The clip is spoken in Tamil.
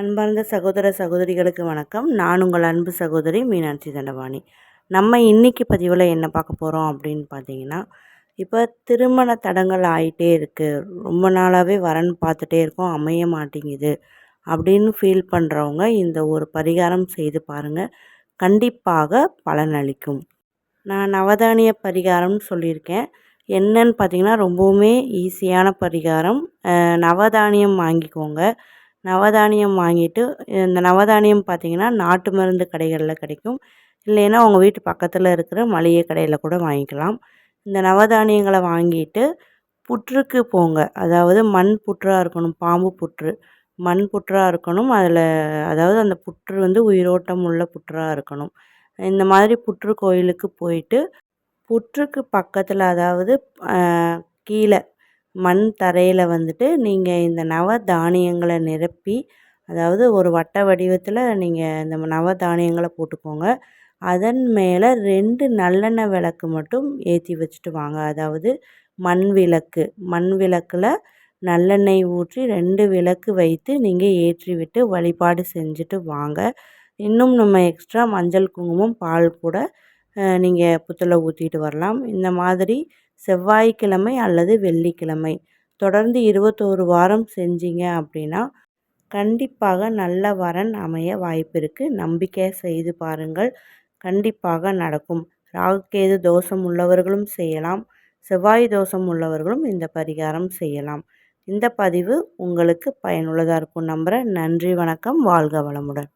அன்பார்ந்த சகோதர சகோதரிகளுக்கு வணக்கம். நான் உங்கள் அன்பு சகோதரி மீனாட்சி தண்டபாணி. நம்ம இன்றைக்கி பதிவில் என்ன பார்க்க போகிறோம் அப்படின்னு பார்த்தீங்கன்னா இப்போ திருமண தடங்கள் ஆகிட்டே இருக்குது ரொம்ப நாளாகவே வரன் பார்த்துட்டே இருக்கோம். அமைய மாட்டேங்குது அப்படின்னு ஃபீல் பண்ணுறவங்க இந்த ஒரு பரிகாரம் செய்து பாருங்கள் கண்டிப்பாக பலனளிக்கும் நான் நவதானிய பரிகாரம்னு சொல்லியிருக்கேன். என்னன்னு பார்த்தீங்கன்னா ரொம்பவுமே ஈஸியான பரிகாரம். நவதானியம் வாங்கிக்கோங்க. நவதானியம் வாங்கிட்டு இந்த நவதானியம் பார்த்திங்கன்னா நாட்டு மருந்து கடைகளில் கிடைக்கும். இல்லைன்னா உங்கள் வீட்டு பக்கத்தில் இருக்கிற மளிகை கடையில் கூட வாங்கிக்கலாம். இந்த நவதானியங்களை வாங்கிட்டு புற்றுக்கு போங்க. அதாவது மண் புற்றாக இருக்கணும் பாம்பு புற்று. மண் புற்றாக இருக்கணும் அதில் அதாவது அந்த புற்று வந்து உயிரோட்டம் உள்ள புற்றாக இருக்கணும். இந்த மாதிரி புற்று கோயிலுக்கு போயிட்டு புற்றுக்கு பக்கத்தில் அதாவது கீழே மண் தரையில் வந்துட்டு நீங்கள் இந்த நவ தானியங்களை நிரப்பி அதாவது ஒரு வட்ட வடிவத்தில் நீங்கள் இந்த நவ தானியங்களை போட்டுக்கோங்க. அதன் மேலே ரெண்டு நல்லெண்ணெய் விளக்கு மட்டும் ஏற்றி வச்சுட்டு வாங்க. அதாவது மண் விளக்கு. மண் விளக்கில் நல்லெண்ணெய் ஊற்றி ரெண்டு விளக்கு வைத்து நீங்கள் ஏற்றி விட்டு வழிபாடு செஞ்சுட்டு வாங்க. இன்னும் நம்ம எக்ஸ்ட்ரா மஞ்சள் குங்குமம் பால் கூட நீங்கள் புத்தில் ஊற்றிட்டு வரலாம். இந்த மாதிரி செவ்வாய்க்கிழமை அல்லது வெள்ளிக்கிழமை. தொடர்ந்து இருபத்தோரு வாரம் செஞ்சீங்க அப்படின்னா கண்டிப்பாக நல்ல வரன் அமைய வாய்ப்பு இருக்குது நம்பிக்கை செய்து பாருங்கள். கண்டிப்பாக நடக்கும். ராகுகேது தோஷம் உள்ளவர்களும் செய்யலாம். செவ்வாய் தோஷம் உள்ளவர்களும் இந்த பரிகாரம் செய்யலாம். இந்த பதிவு உங்களுக்கு பயனுள்ளதாக இருக்கும் நம்புகிறேன் நன்றி வணக்கம். வாழ்க வளமுடன்.